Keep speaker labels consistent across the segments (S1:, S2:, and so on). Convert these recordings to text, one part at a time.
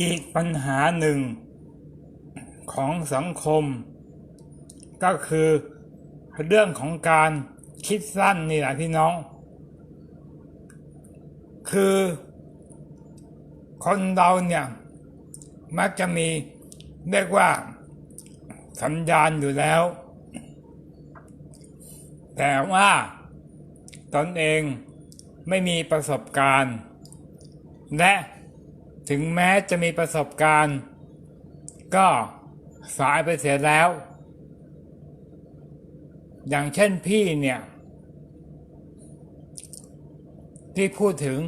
S1: อีกปัญหาหนึ่งของสังคม ก็คือเรื่องของการคิดสั้นนี่แหละพี่น้อง คือคนเราเนี่ยมักจะมีเรียกว่าสัญญาณอยู่แล้ว แต่ว่าตนเองไม่มีประสบการณ์ และ ถึงแม้จะมีประสบการณ์ ก็สายไปเสียแล้ว อย่างเช่นพี่เนี่ย ที่พูดถึง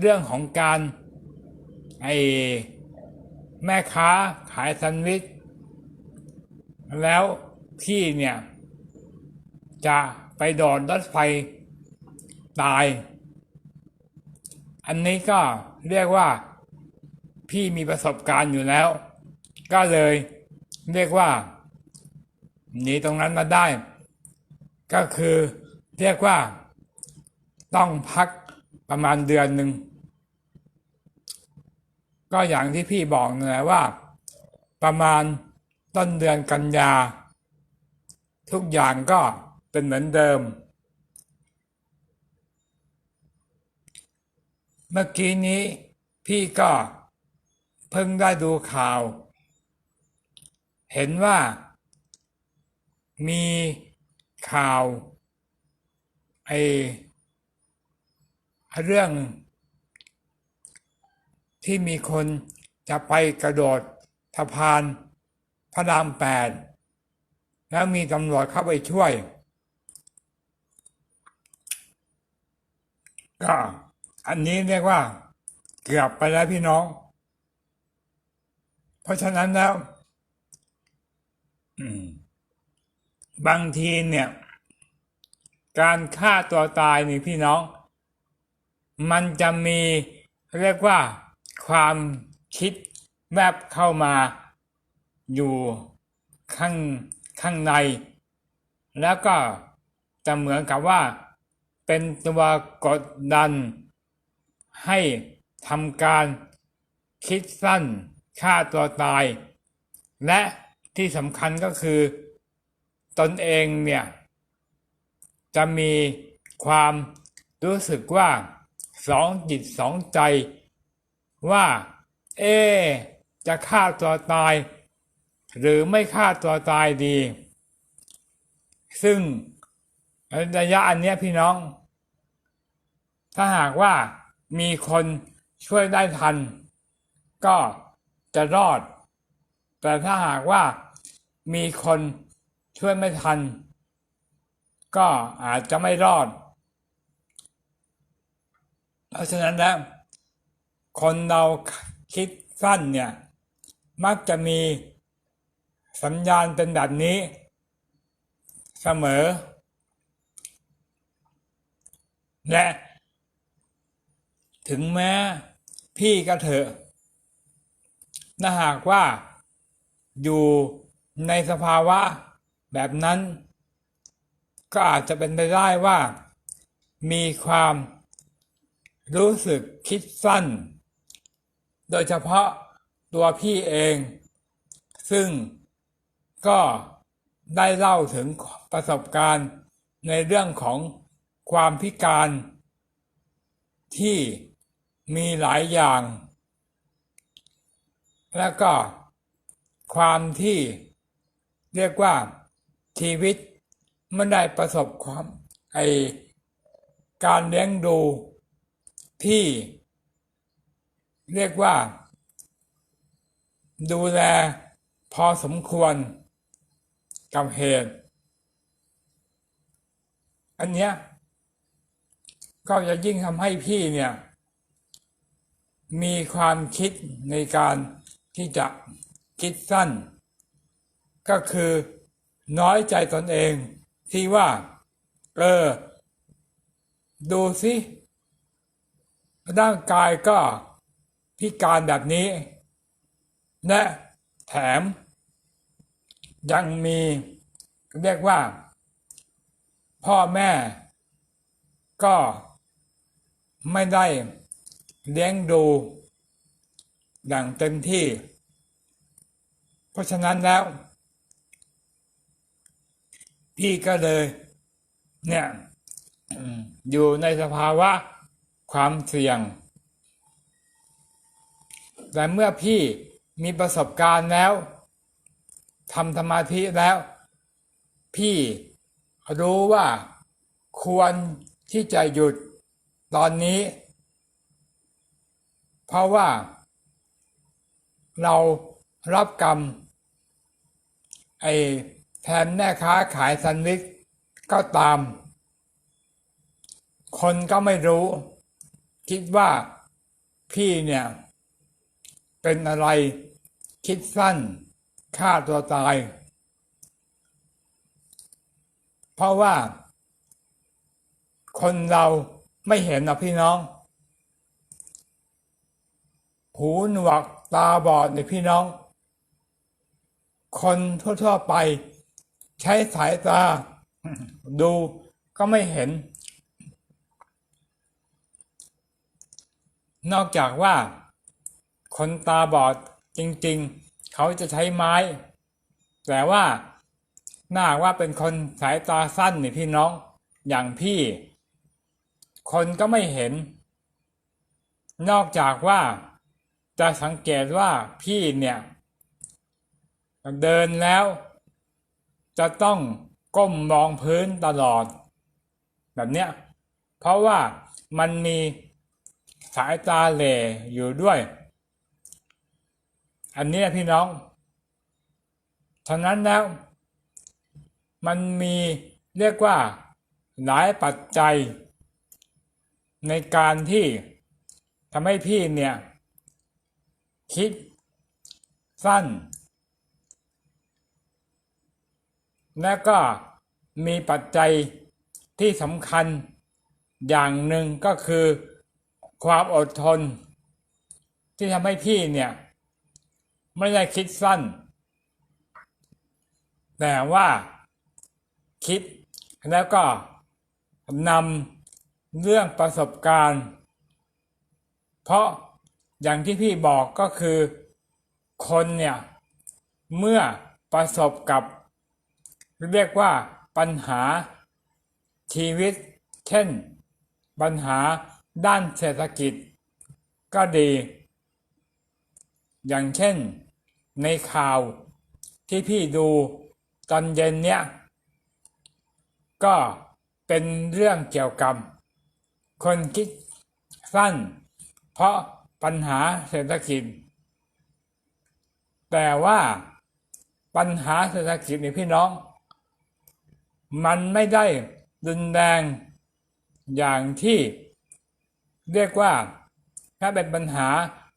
S1: เรื่องของการไอแม่ค้าขายแซันด์วิชแล้วพี่เนี่ย จะไปโดดรถไฟตาย อันนี้ก็เรียกว่า พี่มีประสบการณ์อยู่แล้ว ก็เลยเรียกว่าหนีตรงนั้นมาได้ ก็คือเรียกว่าต้องพักประมาณเดือนหนึ่งก็อย่างที่พี่บอกนั่นแหละว่า ประมาณต้นเดือนกันยา ทุกอย่างก็เป็นเหมือนเดิม เมื่อกี้นี้พี่ก็ พิ่งได้ดูข่าว เห็นว่า มีข่าวไอเรื่อง ที่มีคนจะไปกระโดดสะพานพระรามแปดแล้วมีตำรวจเข้าไปช่วยก็อันนี้เรียกว่า เกือบไปแล้วพี่น้อง เพราะฉะนั้นแล้วบางทีเนี่ย การฆ่าตัวตายนี่พี่น้อง มันจะมีเรียกว่าความคิดแวบเข้ามาอยู่ข้างข้างใน แล้วก็จะเหมือนกับว่า เป็นตัวกดดัน ให้ทำการคิดสั้น ฆ่าตัวตาย และที่สำคัญก็คือ ตนเองเนี่ย จะมีความรู้สึกว่าสองจิตสองใจ ว่า เอ จะฆ่าตัวตาย หรือไม่ฆ่าตัวตายดี ซึ่งระยะอันเนี้ยพี่น้อง ถ้าหากว่ามีคนช่วยได้ทัน ก็ จะรอด แต่ถ้าหากว่ามีคนช่วยไม่ทัน ก็อาจจะไม่รอด เพราะฉะนั้นแล้วคนเราคิดสั้นเนี่ย มักจะมีสัญญาณเป็นแบบนี้ เสมอ และ ถึงแม้พี่ก็เถอะ ถ้าหากว่าอยู่ในสภาวะแบบนั้น ก็อาจจะเป็นไปได้ว่า มีความรู้สึกคิดสั้น โดยเฉพาะตัวพี่เอง ซึ่งก็ได้เล่าถึงประสบการณ์ในเรื่องของความพิการที่มีหลายอย่าง แล้วก็ความที่เรียกว่าชีวิตไม่ได้ประสบความไอการเลี้ยงดูที่เรียกว่า ดูแลพอสมควรกับเหตุ อันเนี้ยก็จะยิ่งทำให้พี่เนี่ย มีความคิดในการ ที่จะคิดสั้น ก็คือน้อยใจตนเองที่ว่า เออ ดูสิร่างกายก็พิการแบบนี้ และแถม ยังมีเรียกว่า พ่อแม่ ก็ไม่ได้เลี้ยงดู อย่างเต็มที่ เพราะฉะนั้นแล้ว พี่ก็เลย เนี่ยอยู่ในสภาวะความเสี่ยง แต่เมื่อพี่มีประสบการณ์แล้วทำสมาธิแล้ว พี่รู้ว่าควรที่จะหยุดตอนนี้ เพราะว่า เรารับกรรม ไอ้แทนแม่ค้าขายซันวิชก็ตาม คนก็ไม่รู้ คิดว่าพี่เนี่ย เป็นอะไรคิดสั้นฆ่าตัวตาย เพราะว่า คนเราไม่เห็นนะพี่น้อง หูหนวก ตาบอดเนี่ยพี่น้อง คนทั่วๆไป ใช้สายตา ดูก็ไม่เห็น นอกจากว่า คนตาบอดจริงๆ เขาจะใช้ไม้ แต่ว่าน่าว่าเป็นคนสายตาสั้นนี่พี่น้อง อย่างพี่ คนก็ไม่เห็น นอกจากว่า จะสังเกตว่าพี่เนี่ยเดินแล้ว จะต้องก้มมองพื้นตลอด แบบเนี้ยเพราะว่ามันมีสายตาเหล่อยู่ด้วย อันนี้พี่น้องฉะนั้นแล้ว มันมีเรียกว่าหลายปัจจัย ในการที่ทำให้พี่เนี่ย คิดสั้น และก็มีปัจจัยที่สำคัญอย่างหนึ่งก็คือ ความอดทน ที่ทำให้พี่เนี่ย ไม่ได้คิดสั้น แต่ว่าคิดแล้วก็นำเรื่องประสบการณ์ เพราะ อย่างที่พี่บอกก็คือ คนเนี่ย เมื่อประสบกับ เรียกว่าปัญหาชีวิต เช่น ปัญหาด้านเศรษฐกิจ ก็ดี อย่างเช่น ในข่าวที่พี่ดูตอนเย็นเนี้ยก็เป็นเรื่องเกี่ยวกับ คนคิดสั้น เพราะ ปัญหาเศรษฐกิจ แต่ว่าปัญหาเศรษฐกิจในพี่น้อง มันไม่ได้รุนแรงอย่างที่เรียกว่าถ้าเป็นปัญหา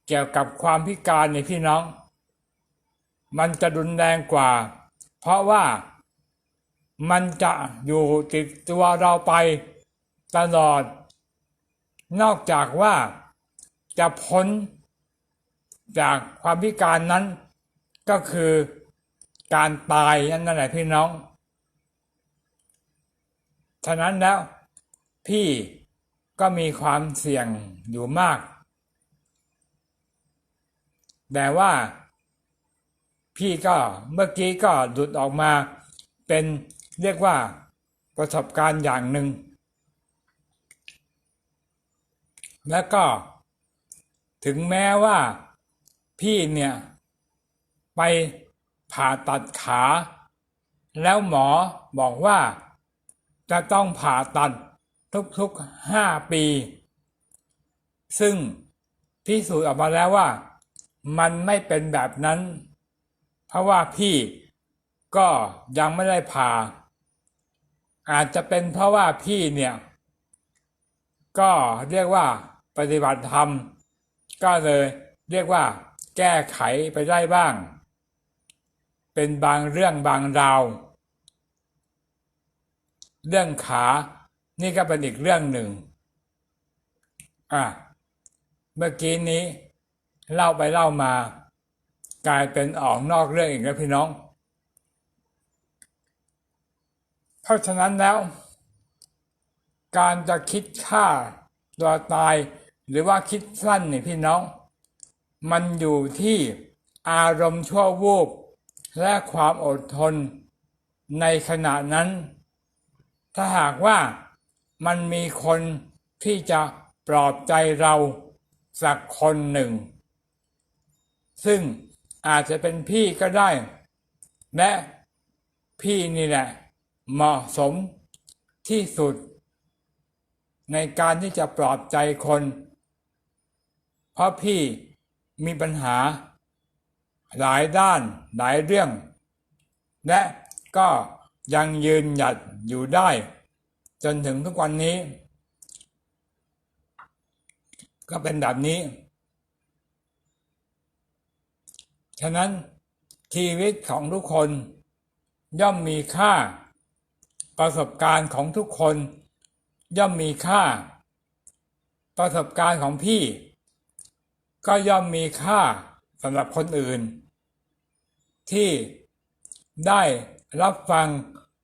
S1: เกี่ยวกับความพิการในพี่น้อง มันจะรุนแรงกว่า เพราะว่ามันจะอยู่ติดตัวเราไปตลอด นอกจากว่า จะพ้นจากความพิการนั้นก็คือการตายนั่นแหละพี่น้อง ฉะนั้นแล้วพี่ก็มีความเสี่ยงอยู่มาก แต่ว่าพี่ก็เมื่อกี้ก็หลุดออกมาเป็นเรียกว่าประสบการณ์อย่างหนึ่ง แล้วก็ ถึงแม้ว่าพี่เนี่ย ไปผ่าตัดขา แล้วหมอบอกว่า จะต้องผ่าตัดทุกๆห้าปี ซึ่งพิสูจน์ออกมาแล้วว่า มันไม่เป็นแบบนั้น เพราะว่าพี่ก็ยังไม่ได้ผ่า อาจจะเป็นเพราะว่าพี่เนี่ย ก็เรียกว่าปฏิบัติธรรม ก็เลยเรียกว่า แก้ไขไปได้บ้าง เป็นบางเรื่องบางราว เรื่องขานี่ก็เป็นอีกเรื่องหนึ่งอะเมื่อกี้นี้ เล่าไปเล่ามากลายเป็นออกนอกเรื่องอีกแล้วพี่น้อง เพราะฉะนั้นแล้ว การจะคิดฆ่าตัวตาย หรือว่าคิดสั้นเนี่ยพี่น้อง มันอยู่ที่อารมณ์ชั่ววูบและความอดทน ในขณะนั้น ถ้าหากว่ามันมีคนที่จะปลอบใจเราสักคนหนึ่ง ซึ่งอาจจะเป็นพี่ก็ได้ และพี่นี่แหละ เหมาะสมที่สุด ในการที่จะปลอบใจคน ราะพี่มีปัญหา หลายด้านหลายเรื่อง และก็ยังยืนหยัดอยู่ได้ จนถึงทุกวันนี้ ก็เป็นแบบนี้ ฉะนั้นชีวิตของทุกคนย่อมมีค่า ประสบการณ์ของทุกคน ย่อมมีค่า ประสบการณ์ของพี่ ก็ย่อมมีค่าสำหรับคนอื่น ที่ได้รับฟัง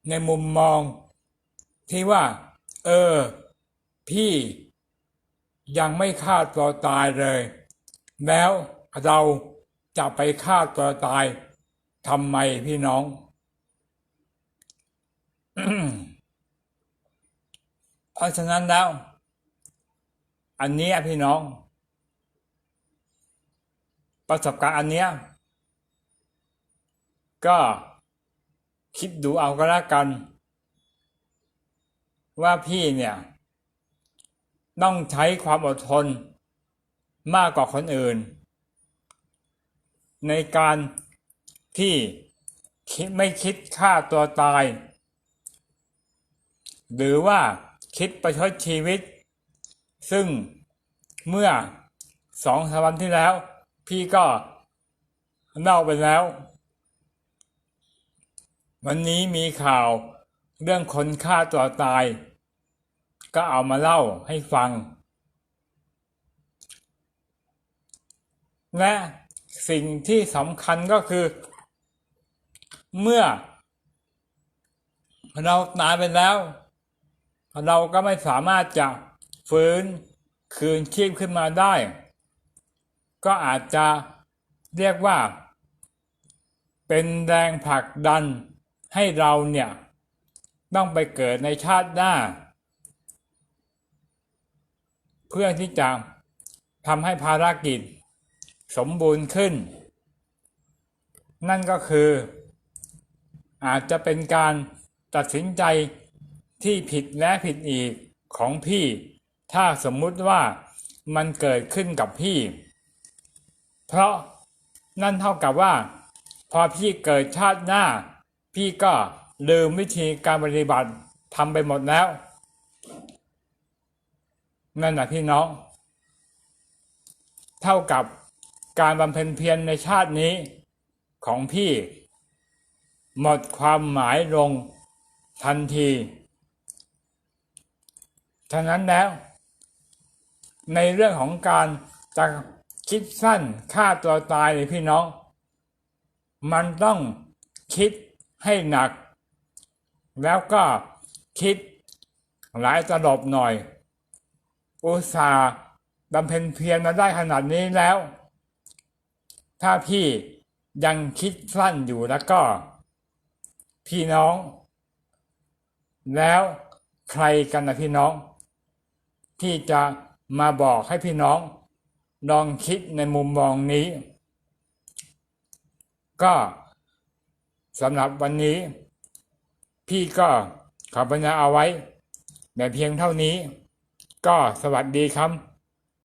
S1: ในมุมมอง ที่ว่า เออ พี่ยังไม่ฆ่าตัวตายเลย แล้วเราจะไปฆ่าตัวตายทำไมพี่น้อง เพราะฉะนั้นแล้ว อันนี้พี่น้อง ประสบการณ์อันเนี้ยก็คิดดูเอาก็แล้วกัน ว่าพี่เนี่ย ต้องใช้ความอดทนมากกว่าคนอื่น ในการที่คิดไม่คิดฆ่าตัวตาย หรือว่าคิดประชดชีวิต ซึ่งเมื่อสองสามวันที่แล้ว พี่ก็เล่าไปแล้ว วันนี้มีข่าวเรื่องคนฆ่าตัวตาย ก็เอามาเล่าให้ฟัง และสิ่งที่สำคัญก็คือ เมื่อ เราตายไปแล้ว เราก็ไม่สามารถจะฟื้นคืนชีพขึ้นมาได้ ก็อาจจะเรียกว่า เป็นแรงผลักดันให้เราเนี่ย ต้องไปเกิดในชาติหน้า เพื่อที่จะทำให้ภารกิจสมบูรณ์ขึ้น นั่นก็คือ อาจจะเป็นการตัดสินใจที่ผิดและผิดอีกของพี่ ถ้าสมมุติว่ามันเกิดขึ้นกับพี่ เพราะนั่นเท่ากับว่า พอพี่เกิดชาติหน้า พี่ก็ลืมวิธีการปฏิบัติทำไปหมดแล้วนั่นนะพี่น้อง เท่ากับการบำเพ็ญเพียรในชาตินี้ ของพี่ หมดความหมายลงทันที ฉะนั้นแล้ว ในเรื่องของการจะ คิดสั้นฆ่าตัวตายเลยพี่น้อง มันต้องคิดให้หนัก แล้วก็คิดหลายตลบหน่อย อุตส่าห์บำเพ็ญเพียรมาได้ขนาดนี้แล้ว ถ้าพี่ยังคิดสั้นอยู่แล้วก็ พี่น้อง แล้วใครกันนะพี่น้อง ที่จะมาบอกให้พี่น้อง ลองคิดในมุมมองนี้ ก็สำหรับวันนี้ พี่ก็ขอบรรยาเอาไว้แต่เพียงเท่านี้ ก็สวัสดีครับ